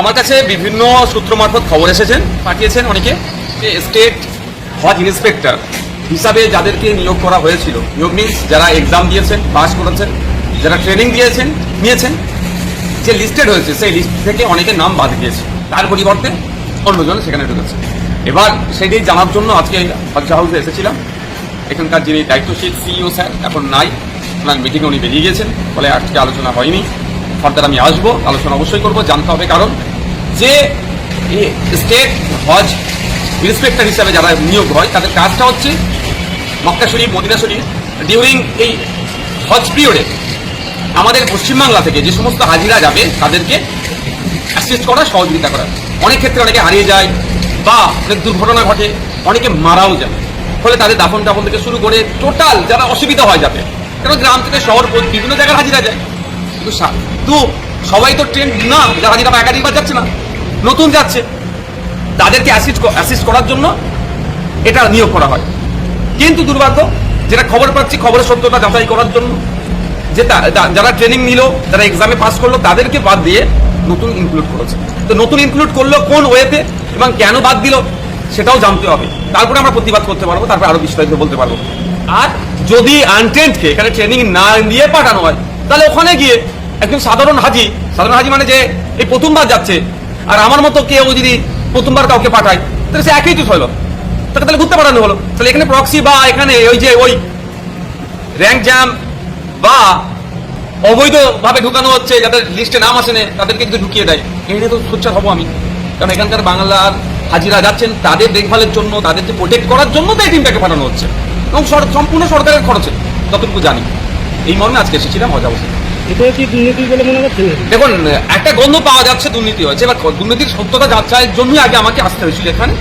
আমার কাছে বিভিন্ন সূত্র মারফত খবর এসেছেন পাঠিয়েছেন অনেকে, যে স্টেট হজ ইন্সপেক্টর হিসাবে যাদেরকে নিয়োগ করা হয়েছিল, নিয়োগ মিনস যারা এক্সাম দিয়েছেন পাস করেছেন, যারা ট্রেনিং দিয়েছেন, নিয়েছেন, যে লিস্টেড হয়েছে, সেই লিস্ট থেকে অনেকের নাম বাদ গিয়েছে। তার পরিবর্তে অন্যজন সেখানে ঢুকেছে। এবার সেটাই জানার জন্য আজকে হজ হাউসে এসেছিলাম। এখানকার যিনি দায়িত্বশীল সিইও স্যার, এখন নাই, ওনার মিটিংয়ে উনি বেরিয়ে গেছেন ফলে আজকে আলোচনা হয়নি। ফার্দার আমি আসব, আলোচনা অবশ্যই করব, জানতে হবে কারণ যে স্টেট হজ ইন্সপেক্টর হিসাবে যারা নিয়োগ হয়, তাদের কাজটা হচ্ছে মক্কা শরীফ মদিনা শরীফ ডিউরিং এই হজ পিরিয়ডে আমাদের পশ্চিমবাংলা থেকে যে সমস্ত হাজিরা যাবে, তাদেরকে অ্যাসিস্ট করা, সহযোগিতা করা। অনেক ক্ষেত্রে অনেকে হারিয়ে যায় বা অনেক দুর্ঘটনা ঘটে, অনেকে মারাও যায়। ফলে তাদের দাফন টাফন থেকে শুরু করে টোটাল যারা অসুবিধা হয় যাবে কারণ গ্রাম থেকে শহর বিভিন্ন জায়গায় হাজিরা যায়। কিন্তু কিন্তু সবাই তো ট্রেন না, যারা হাজিরা একাধিকবার যাচ্ছে না। নতুন যাচ্ছে। তাদেরকে অ্যাসিস্ট অ্যাসিস্ট করার জন্য এটা নিয়োগ করা হয়। কিন্তু দুর্ভাগ্য, যেটা খবর পাচ্ছি, খবরের সত্যতা যাচাই করার জন্য, যে যারা ট্রেনিং নিল, যারা এক্সামে পাস করল, তাদেরকে বাদ দিয়ে নতুন ইনক্লুড করেছে। তো নতুন ইনক্লুড করল কোন ওয়েতে এবং কেন বাদ দিল, সেটাও জানতে হবে। তারপরে আমরা প্রতিবাদ করতে পারব, তারপরে আরও বিস্তারিত বলতে পারব। আর যদি আনটেন্টকে এখানে ট্রেনিং না দিয়ে পাঠানো হয়, তাহলে ওখানে গিয়ে একজন সাধারণ হাজি সাধারণ হাজি মানে যে এই প্রথমবার যাচ্ছে আর আমার মতো কেউ যদি প্রথমবার কাউকে পাঠায়, তাহলে সে একই তো হলো। তাকে তাহলে ঘুরতে পাঠানো হলো। তাহলে এখানে প্রক্সি বা এখানে ওই যে ওই র্যাঙ্ক জ্যাম বা অবৈধভাবে ঢুকানো হচ্ছে, যাদের লিস্টে নাম আসেনে তাদেরকে কিন্তু ঢুকিয়ে দেয়। এই নিয়ে তো সোচ্চার হব আমি। কারণ এখানকার বাংলার হাজিরা যাচ্ছেন, তাদের দেখভালের জন্য তাদেরকে প্রোটেক্ট করার জন্য তো এই টিমটাকে পাঠানো হচ্ছে। এবং সম্পূর্ণ সরকারের খরচে, যতটুকু জানি। এই মর্মে আজকে এসেছিলাম মজা বসে কি দুর্নীতি বলে মনে করছেন দেখুন একটা গন্ধ পাওয়া যাচ্ছে দুর্নীতি হয়েছে এবার দুর্নীতির সত্যতা যাচাইয়ের জন্যই আগে আমাকে আসতে হয়েছিল এখানে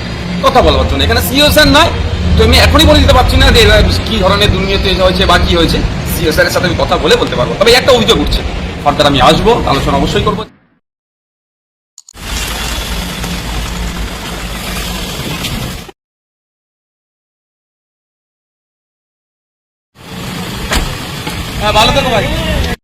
কথা বলবার জন্য। এখানে সিও স্যার নয় তো আমি এখনই বলে দিতে পারছি না যে কি ধরনের দুর্নীতি হয়েছে বা কি হয়েছে। সিও স্যারের সাথে আমি কথা বলে বলতে পারব। তবে একটা অভিযোগ উঠছে। ফার্দার আমি আসব আলোচনা অবশ্যই করব। ভালো থেকো ভাই।